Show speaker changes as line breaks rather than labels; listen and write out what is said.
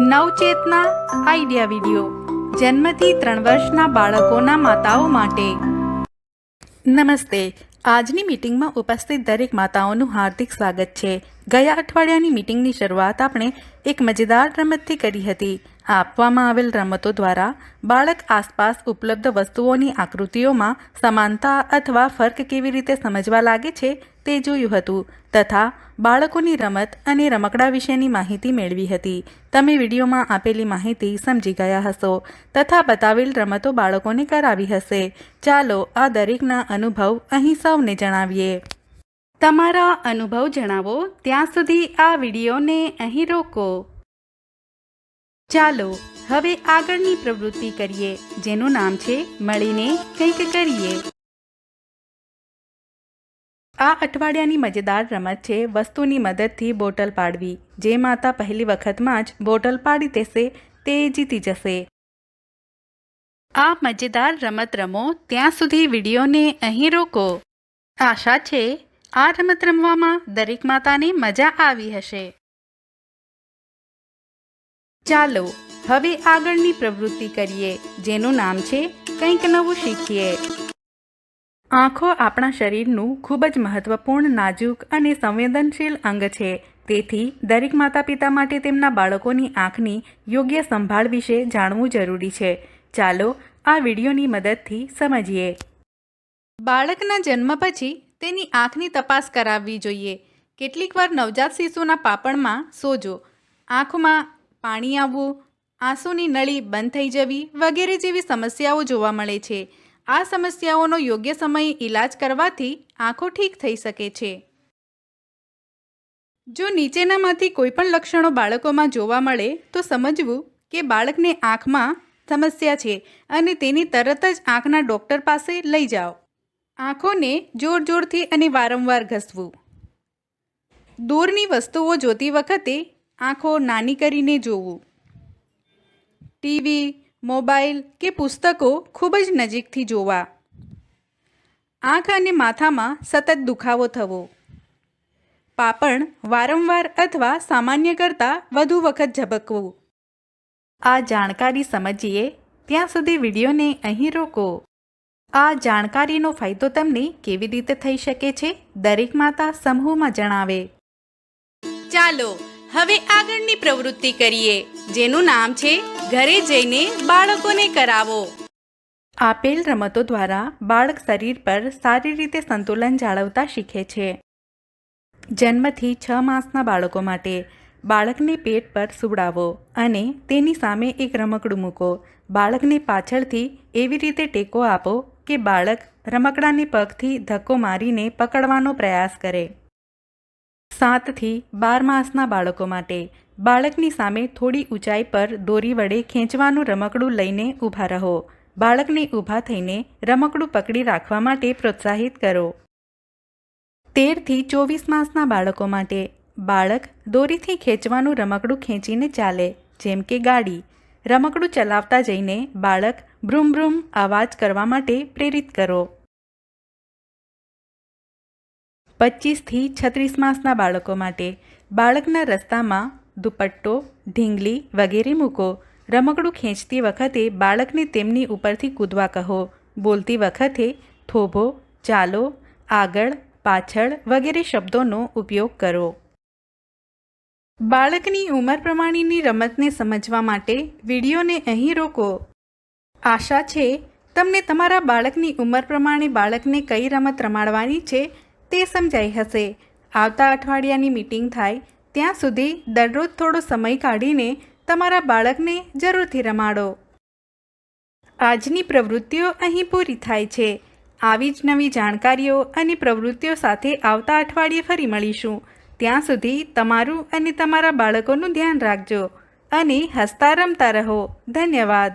નવચેતના idea video. જન્મથી ત્રણ વર્ષના બાળકોના માતાઓ માટે. નમસ્તે. આજની મીટિંગમાં ઉપસ્થિત દરેક માતાઓનું હાર્દિક સ્વાગત છે. ગયા અઠવાડિયાની મીટિંગની શરૂઆત આપણે એક મજેદાર રમતથી કરી હતી. આપવામાં આવેલ રમતો દ્વારા બાળક આસપાસ ઉપલબ્ધ વસ્તુઓની આકૃતિઓમાં સમાનતા અથવા ફર્ક કેવી રીતે સમજવા લાગે છે તે જોયું હતું તથા બાળકોની રમત અને રમકડા વિશેની માહિતી મેળવી હતી. તમે વિડીયોમાં આપેલી માહિતી સમજી ગયા હશો તથા બતાવેલ રમતો બાળકોને કરાવી હશે. ચાલો આ દરેકના અનુભવ અહીં સૌને જણાવીએ. તમારા અનુભવ જણાવો. ત્યાં સુધી આ વિડીયોને અહીં રોકો. ચાલો હવે આગળની પ્રવૃત્તિ કરીએ, જેનું નામ છે મળીને કંઈક કરીએ. આ અઠવાડિયાની મજેદાર રમત છે, વસ્તુની મદદથી બોટલ પાડવી, જે માતા પહેલી વખતમાં જ બોટલ પાડી દેશે, તે જીતી જશે. આ મજેદાર રમત રમો, ત્યાં સુધી વિડીયોને અહીં રોકો. આશા છે, આ રમત રમવામાં દરેક માતાને મજા આવી હશે. ચાલો હવે આગળની પ્રવૃત્તિ કરીએ, જેનું નામ છે કંઈક નવું શીખીએ. આંખો આપણા શરીરનું ખૂબ જ મહત્વપૂર્ણ, નાજુક અને સંવેદનશીલ અંગ છે. તેથી દરેક માતા પિતા માટે તેમના બાળકોની આંખની યોગ્ય સંભાળ વિશે જાણવું જરૂરી છે. ચાલો આ વિડીયોની મદદથી સમજીએ. બાળકના જન્મ પછી તેની આંખની તપાસ કરાવવી જોઈએ. કેટલીકવાર નવજાત શિશુના પાપણમાં સોજો, આંખમાં પાણી આવવું, આંસુની નળી બંધ થઈ જવી વગેરે જેવી સમસ્યાઓ જોવા મળે છે. આ સમસ્યાઓનો યોગ્ય સમયે ઈલાજ કરવાથી આંખો ઠીક થઈ શકે છે. જો નીચેનામાંથી કોઈપણ લક્ષણો બાળકોમાં જોવા મળે, તો સમજવું કે બાળકને આંખમાં સમસ્યા છે અને તેની તરત જ આંખના ડૉક્ટર પાસે લઈ જાઓ. આંખોને જોર જોરથી અને વારંવાર ઘસવું. દૂરની વસ્તુઓ જોતી વખતે આંખો નાની કરીને જોવું. ટીવી, મોબાઈલ કે પુસ્તકો ખૂબ જ નજીકથી જોવા. આંખ અને માથામાં સતત દુખાવો થવો. પાપણ વારંવાર અથવા સામાન્ય કરતાં વધુ વખત ઝબકવું. આ જાણકારી સમજીએ, ત્યાં સુધી વિડીયોને અહીં રોકો. આ જાણકારીનો ફાયદો તમને કેવી રીતે થઈ શકે છે, દરેક માતા સમૂહમાં જણાવે. ચાલો હવે આગળની પ્રવૃત્તિ કરીએ, જેનું નામ છે ઘરે જઈને બાળકોને કરાવો. આપેલ રમતો દ્વારા બાળક શરીર પર સારી રીતે સંતુલન જાળવતા શીખે છે. જન્મથી છ માસના બાળકો માટે બાળકને પેટ પર સુવડાવો અને તેની સામે એક રમકડું મૂકો. બાળકને પાછળથી એવી રીતે ટેકો આપો કે બાળક રમકડાને પગથી ધક્કો મારીને પકડવાનો પ્રયાસ કરે. સાતથી બાર માસના બાળકો માટે બાળકની સામે થોડી ઊંચાઈ પર દોરી વડે ખેંચવાનું રમકડું લઈને ઊભા રહો. બાળકને ઊભા થઈને રમકડું પકડી રાખવા માટે પ્રોત્સાહિત કરો. તેરથી ચોવીસ માસના બાળકો માટે બાળક દોરીથી ખેંચવાનું રમકડું ખેંચીને ચાલે, જેમ કે ગાડી. રમકડું ચલાવતા જઈને બાળક ભ્રૂમ ભ્રૂમ અવાજ કરવા માટે પ્રેરિત કરો. પચીસથી છત્રીસ માસના બાળકો માટે બાળકના રસ્તામાં દુપટ્ટો, ઢીંગલી વગેરે મૂકો. રમકડું ખેંચતી વખતે બાળકને તેમની ઉપરથી કૂદવા કહો. બોલતી વખતે થોભો, ચાલો, આગળ, પાછળ વગેરે શબ્દોનો ઉપયોગ કરો. બાળકની ઉંમર પ્રમાણેની રમતને સમજવા માટે વિડીયોને અહીં રોકો. આશા છે, તમને તમારા બાળકની ઉંમર પ્રમાણે બાળકને કઈ રમત રમાડવાની છે તે સમજાઈ હશે. આવતા અઠવાડિયાની મીટિંગ થાય ત્યાં સુધી દરરોજ થોડો સમય કાઢીને તમારા બાળકને જરૂરથી રમાડો. આજની પ્રવૃત્તિઓ અહીં પૂરી થાય છે. આવી જ નવી જાણકારીઓ અને પ્રવૃત્તિઓ સાથે આવતા અઠવાડિયે ફરી મળીશું. ત્યાં સુધી તમારું અને તમારા બાળકોનું ધ્યાન રાખજો અને હસતા રમતા રહો. ધન્યવાદ.